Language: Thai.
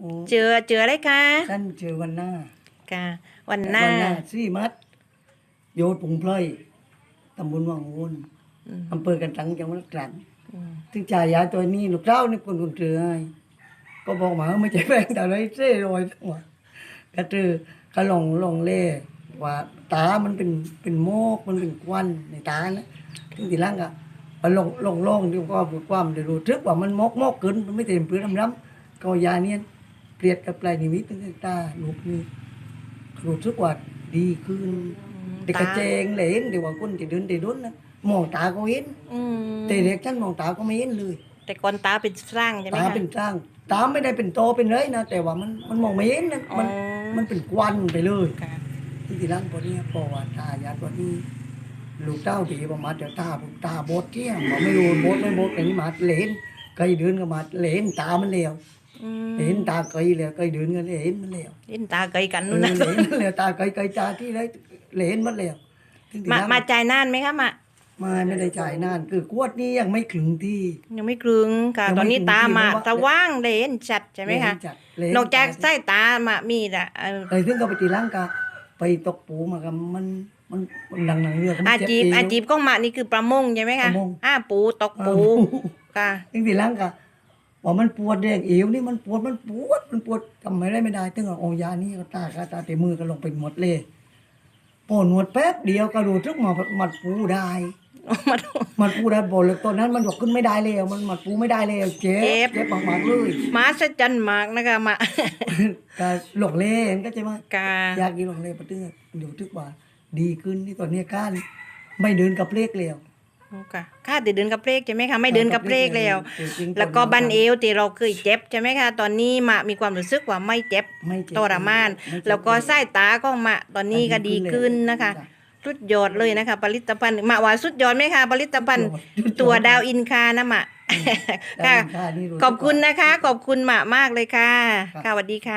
โอ้เจอเจออะไรคะท่านเจอวันหน้าค่ะวันหน้าวันหน้าสี่มัด โยดปุงเพลยตำบลวังวนอืมอำเภอกันตังจังหวัดตรังอืมถึงจ่ายยาตัวนี้ลูกเจ้านี่คนคนเจอให้ก็บอกหมาไม่ใช่แป้งแต่ไรเส้รอยทั้งหมดก็เจอกระหลงหลงเล่ว่าตา มันเป็นเป็นโมก มันเป็นควันในตานะถึงทีหล่างอะพอลงลงลงที่ก็พูดความเดี๋ยวรู้ทึกว่ามันมกมกเกินมันไม่เต็มพื้นน้ำน้ำก็เอายาเนี่ย เปรียดกับปลายนิมิตตั้งแต่ตาลูกนี่รู้ทึกว่าดีขึ้นเด็กกระเจงเหลนเดี๋ยวว่าคนจะเดินเดินดุนนะมองตาก็เห็นอืมแต่เด็กฉันมองตาก็ไม่เห็นเลย แต่ก่อนตาเป็นสร้างใช่ไหมตาคะเป็นร่าง ตาไม่ได้เป็นโตเป็นเลยนะแต่ว่ามันมันมองไม่เห็นนะมันอ๋อมันเป็นควันไปเลยค่ะที่ที่ร้านพอนี้พอว่าตายาตัวนี้ลูกเต้าตีประมาณเดี๋ยวตาตาบดเที่ยงบอกไม่รู้บดไม่บดกันนี่มาเหลนเคยเดินก็มาเหลนตามันเหลวอืม เหลนตาเคยเหลวเคยเดินกันเหลนมันเหลวเล่นตาไกลกันเอนู่นอนะเหลนมันเหลวตาเคยเคยตาที่ไรเหลนมันเหลวถึงที่มาร้นมาจ่ายนานไหมคะมามาไม่ได้จ่ายนาน คือกวดนี้ยังไม่ถึงที่ ยังไม่กลึงค่ะยังไม่ตอนนี้ถึงตาที่มาเพราะว่าสว่างเลยเห็นชัดใช่ไหมคะเหลนจัดเหลนอกจากจัดใต้ตามามีแต่เอ่อเลยถึงก็ไปตีร่างกาไปตกปูมากับมันมันมันดังหนังเรือก็มันอาเจ็บจีบเอวอาจีบของมานี่คือประมงใช่ไหมคะประมงอ้าปูตกปูอ่าค่ะถึงตีร่างกา ว่ามันปวดแดงเอวนี่มันปวดมันปวดมันปวดทำไม่ได้ไม่ได้ถึงเอาเอายานี่ก็ตาก็ตาเตะมือก็ลงไปหมดเลยปวดหนวดแป๊บเดียวกระโดดทึกมามัดปูได้มาดูมัดปูได้บอกเลยตอนนั้นมันยกขึ้นไม่ได้เลยมันมัดปูไม่ได้เลยเจ็เจ็บบเจ็บมากๆเลยมาสจันมากนะคะมาก็หลงเล่นก็ใช่ไหมกาอยากกินหลงเล่นปะเตื้อเดี๋ยวทึกว่า ดีขึ้นที่ตอนนี้ก้านไม่เดินกับเลขแล้ว ค่ะค่าติดเดินกับเพลกใช่ไหมคะไม่เดินกับเพลกแล้วจริงๆแล้วก็บันเอวที่เราเคยเจ็บใช่ไหมคะตอนนี้มามีความรู้สึกว่าไม่เจ็บไม่เจ็บทรมานไม่เจ็บแล้วก็สายตาก็มาตอนนี้ก็ดีขึ้นนะคะสุดยอดเลยนะคะผลิตภัณฑ์มาว่าสุดยอดไหมคะผลิตภัณฑ์สุดยอดตัวดาวอินคานะมะดาค่ะวอินคานี่รู้ขอบคุณนะคะ ขอบคุณมากมากเลยค่ะครับค่ะสวัสดีค่ะ